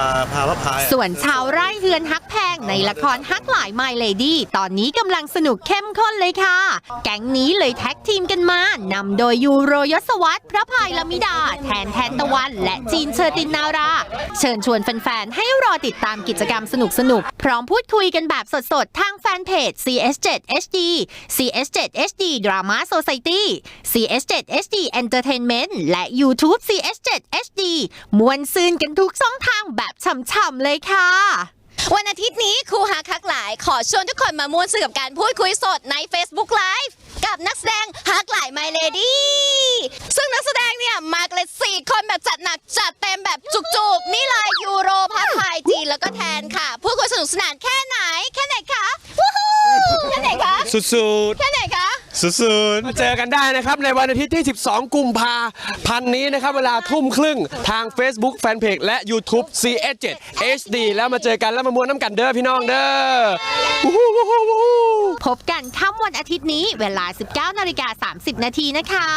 าพาพระพายส่วนชาวไร่เฮือนฮักแพงในละครฮักหลาย My Lady ตอนนี้กำลังสนุกเข้มข้นเลยค่ะ แก๊งนี้เลยแท็กทีมกันมานำโดยยูโรยศวัตรพระพายละมิดา แทนแทนตะวัน และจีนเชอตินนารา เชิญชวนแฟนๆ ให้รอติดตามกิจกรรมสนุกๆพร้อมพูดคุยกันแบบสดๆ ทางแฟนเพจ CS7 HD CS7 HD Drama Society CS7 HD Entertainment และ YouTube CS7 HD มวนซืนกันทุกช่องทางแบบช่ำๆเลยค่ะ วันอาทิตย์นี้ครูหาคักหลาย ขอชวนทุกคนมาม่วนซื่อกับการพูดคุยสดใน Facebook Live กับนักแสดงฮักหลาย My Lady ซึ่งนักแสดงเนี่ยมากันเลยสี่คนแบบจัดหนักจัดเต็มแบบจุกๆ นี่เลยยูโรพัทไทยจีนแล้วก็แทนค่ะ พูดคุยสนุกสนานแค่ไหน แค่ไหนคะวู้ฮู้แค่ไหนคะสุดแค่ไหนคะๆ สุดมาเจอกันได้นะครับ ในวันอาทิตย์ที่ 12 กุมภาพันธ์นี้นะครับ เวลาทุ่มครึ่งทาง Facebook Fanpage และ YouTube CS7 HD แล้วมาเจอกันแล้วมามวนน้ำกันเด้อพี่น้องเด้อวู้ฮู้วู้ฮู้วู้ฮู้พบกันค่ำวันอาทิตย์นี้เวลา 19นาฬิกา30 นาทีนะคะ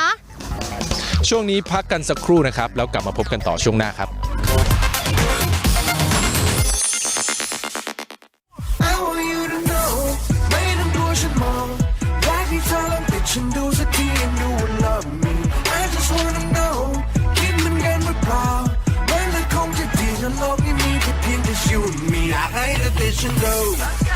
ช่วงนี้พักกันสักครู่นะครับ แล้วกลับมาพบกันต่อช่วงหน้าครับ ถ้า